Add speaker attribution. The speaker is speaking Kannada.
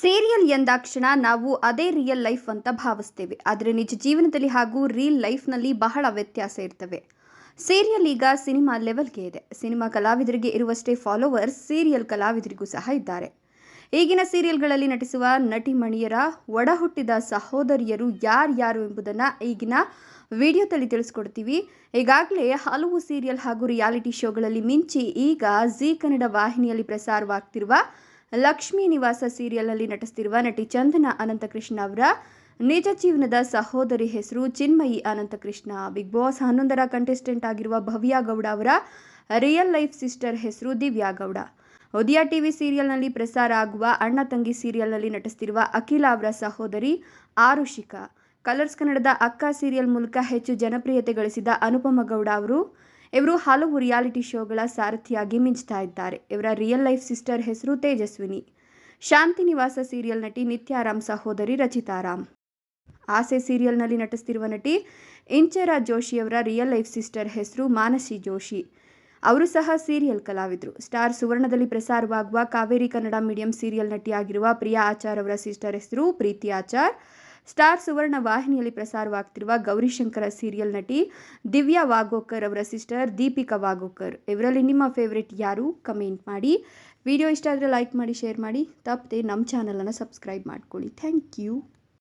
Speaker 1: ಸೀರಿಯಲ್ ಎಂದಾಕ್ಷಣ ನಾವು ಅದೇ ರಿಯಲ್ ಲೈಫ್ ಅಂತ ಭಾವಿಸ್ತೇವೆ. ಆದರೆ ನಿಜ ಜೀವನದಲ್ಲಿ ಹಾಗೂ ರಿಯಲ್ ಲೈಫ್ನಲ್ಲಿ ಬಹಳ ವ್ಯತ್ಯಾಸ ಇರ್ತವೆ. ಸೀರಿಯಲ್ ಈಗ ಸಿನಿಮಾ ಲೆವೆಲ್ಗೆ ಇದೆ. ಸಿನಿಮಾ ಕಲಾವಿದರಿಗೆ ಇರುವಷ್ಟೇ ಫಾಲೋವರ್ಸ್ ಸೀರಿಯಲ್ ಕಲಾವಿದರಿಗೂ ಸಹ ಇದ್ದಾರೆ. ಈಗಿನ ಸೀರಿಯಲ್ಗಳಲ್ಲಿ ನಟಿಸುವ ನಟಿಮಣಿಯರ ಒಡ ಹುಟ್ಟಿದ ಸಹೋದರಿಯರು ಯಾರ್ಯಾರು ಎಂಬುದನ್ನು ಈಗಿನ ವಿಡಿಯೋದಲ್ಲಿ ತಿಳಿಸ್ಕೊಡ್ತೀವಿ. ಈಗಾಗಲೇ ಹಲವು ಸೀರಿಯಲ್ ಹಾಗೂ ರಿಯಾಲಿಟಿ ಶೋಗಳಲ್ಲಿ ಮಿಂಚಿ ಈಗ ಜೀ ಕನ್ನಡ ವಾಹಿನಿಯಲ್ಲಿ ಪ್ರಸಾರವಾಗ್ತಿರುವ ಲಕ್ಷ್ಮೀ ನಿವಾಸ ಸೀರಿಯಲ್ನಲ್ಲಿ ನಟಿಸ್ತಿರುವ ನಟಿ ಚಂದನ ಅನಂತಕೃಷ್ಣ ಅವರ ನಿಜ ಜೀವನದ ಸಹೋದರಿ ಹೆಸರು ಚಿನ್ಮಯಿ ಅನಂತಕೃಷ್ಣ, ಬಿಗ್ ಬಾಸ್ ಹನ್ನೊಂದರ ಕಂಟೆಸ್ಟೆಂಟ್ ಆಗಿರುವ ಭವ್ಯ ಗೌಡ ಅವರ ರಿಯಲ್ ಲೈಫ್ ಸಿಸ್ಟರ್ ಹೆಸರು ದಿವ್ಯಾ ಗೌಡ. ಉದಯ ಟಿವಿ ಸೀರಿಯಲ್ನಲ್ಲಿ ಪ್ರಸಾರ ಆಗುವ ಅಣ್ಣ ತಂಗಿ ಸೀರಿಯಲ್ನಲ್ಲಿ ನಟಿಸ್ತಿರುವ ಅಖಿಲ ಅವರ ಸಹೋದರಿ ಆರುಷಿಕಾ. ಕಲರ್ಸ್ ಕನ್ನಡದ ಅಕ್ಕ ಸೀರಿಯಲ್ ಮೂಲಕ ಹೆಚ್ಚು ಜನಪ್ರಿಯತೆ ಗಳಿಸಿದ ಅನುಪಮ ಗೌಡ ಅವರು ಇವರು ಹಲವು ರಿಯಾಲಿಟಿ ಶೋಗಳ ಸಾರಥಿಯಾಗಿ ಮಿಂಚ್ತಾ ಇದ್ದಾರೆ. ಇವರ ರಿಯಲ್ ಲೈಫ್ ಸಿಸ್ಟರ್ ಹೆಸರು ತೇಜಸ್ವಿನಿ. ಶಾಂತಿ ನಿವಾಸ ಸೀರಿಯಲ್ ನಟಿ ನಿತ್ಯಾರಾಮ್ ಸಹೋದರಿ ರಚಿತಾರಾಮ್ ಆಸೆ ಸೀರಿಯಲ್ನಲ್ಲಿ ನಟಿಸ್ತಿರುವ ನಟಿ ಇಂಚರಾ ಜೋಶಿಯವರ ರಿಯಲ್ ಲೈಫ್ ಸಿಸ್ಟರ್ ಹೆಸರು ಮಾನಸಿ ಜೋಶಿ ಅವರು ಸಹ ಸೀರಿಯಲ್ ಕಲಾವಿದರು. ಸ್ಟಾರ್ ಸುವರ್ಣದಲ್ಲಿ ಪ್ರಸಾರವಾಗುವ ಕಾವೇರಿ ಕನ್ನಡ ಮೀಡಿಯಂ ಸೀರಿಯಲ್ ನಟಿಯಾಗಿರುವ ಪ್ರಿಯಾ ಆಚಾರ್ ಅವರ ಸಿಸ್ಟರ್ ಹೆಸರು ಪ್ರೀತಿ ಆಚಾರ್. ಸ್ಟಾರ್ ಸುವರ್ಣ ವಾಹಿನಿಯಲ್ಲಿ ಪ್ರಸಾರವಾಗ್ತಿರುವ ಗೌರಿಶಂಕರ ಸೀರಿಯಲ್ ನಟಿ ದಿವ್ಯಾ ವಾಗೋಕರ್ ಅವರ ಸಿಸ್ಟರ್ ದೀಪಿಕಾ ವಾಗೋಕರ್. ಇವರಲ್ಲಿ ನಿಮ್ಮ ಫೇವ್ರೆಟ್ ಯಾರು? ಕಮೆಂಟ್ ಮಾಡಿ. ವಿಡಿಯೋ ಇಷ್ಟ ಆದರೆ ಲೈಕ್ ಮಾಡಿ ಶೇರ್ ಮಾಡಿ. ತಪ್ಪದೆ ನಮ್ಮ ಚಾನಲನ್ನು ಸಬ್ಸ್ಕ್ರೈಬ್ ಮಾಡ್ಕೊಳ್ಳಿ. Thank you